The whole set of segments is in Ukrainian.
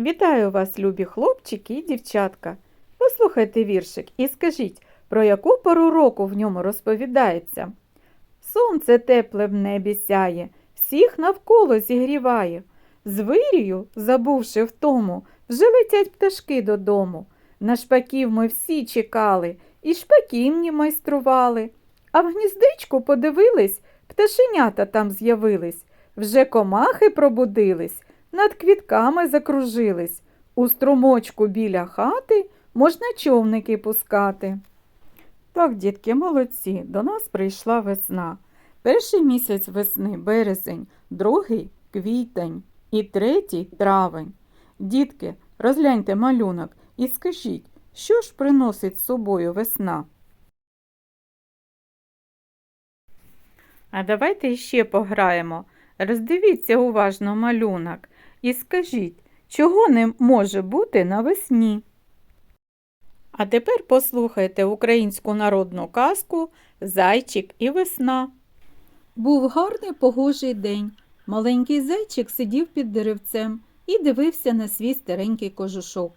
Вітаю вас, любі хлопчики і дівчатка. Послухайте віршик і скажіть, про яку пору року в ньому розповідається. Сонце тепле в небі сяє, всіх навколо зігріває. З вирію, забувши втому, вже летять пташки додому. На шпаків ми всі чекали, і шпаківні майстрували. А в гніздечку подивились, пташенята там з'явились, вже комахи пробудились, над квітками закружились. У струмочку біля хати можна човники пускати. Так, дітки, молодці, до нас прийшла весна. Перший місяць весни березень, другий квітень і третій травень. Дітки, розгляньте малюнок і скажіть, що ж приносить з собою весна? А давайте ще пограємо. Роздивіться уважно малюнок і скажіть, чого не може бути навесні. А тепер послухайте українську народну казку Зайчик і весна. Був гарний погожий день. Маленький зайчик сидів під деревцем і дивився на свій старенький кожушок.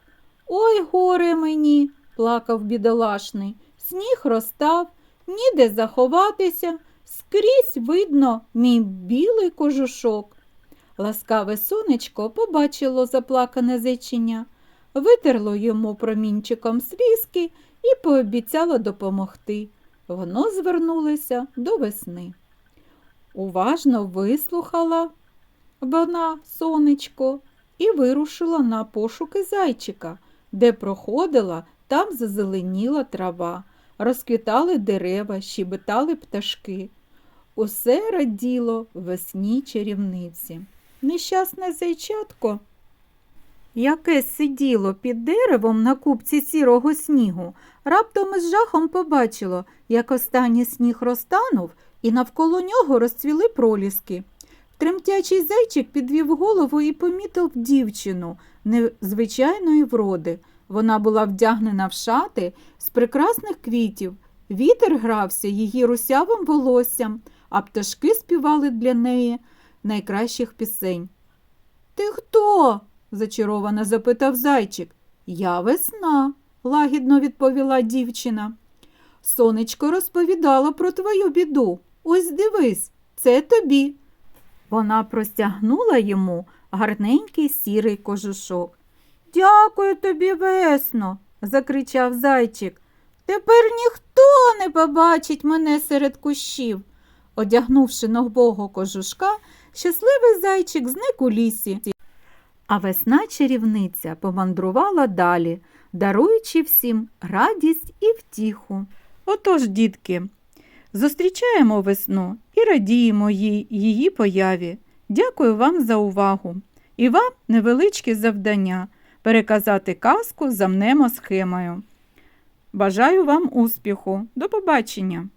Ой, горе мені, плакав бідолашний. Сніг розтав, ніде заховатися, скрізь видно мій білий кожушок. Ласкаве сонечко побачило заплакане зайчиня, витерло йому промінчиком слізки і пообіцяло допомогти. Воно звернулося до весни. Уважно вислухала вона сонечко і вирушила на пошуки зайчика, де проходила, там зазеленіла трава, розквітали дерева, щебетали пташки. Усе раділо весні чарівниці. Нещасне зайчатко, яке сиділо під деревом на купці сірого снігу, раптом із жахом побачило, як останній сніг розтанув, і навколо нього розцвіли проліски. Тремтячий зайчик підвів голову і помітив дівчину незвичайної вроди. Вона була вдягнена в шати з прекрасних квітів. Вітер грався її русявим волоссям, а пташки співали для неї найкращих пісень. Ти хто? зачаровано запитав зайчик. Я весна, лагідно відповіла дівчина. Сонечко розповідало про твою біду. Ось дивись, це тобі. Вона простягнула йому гарненький сірий кожушок. Дякую тобі, весно, закричав зайчик. Тепер ніхто не побачить мене серед кущів. Одягнувши нового кожушка, щасливий зайчик зник у лісі. А весна чарівниця помандрувала далі, даруючи всім радість і втіху. Отож, дітки, зустрічаємо весну і радіємо їй, її появі. Дякую вам за увагу. І вам невеличке завдання переказати казку за мнемосхемою. Бажаю вам успіху. До побачення!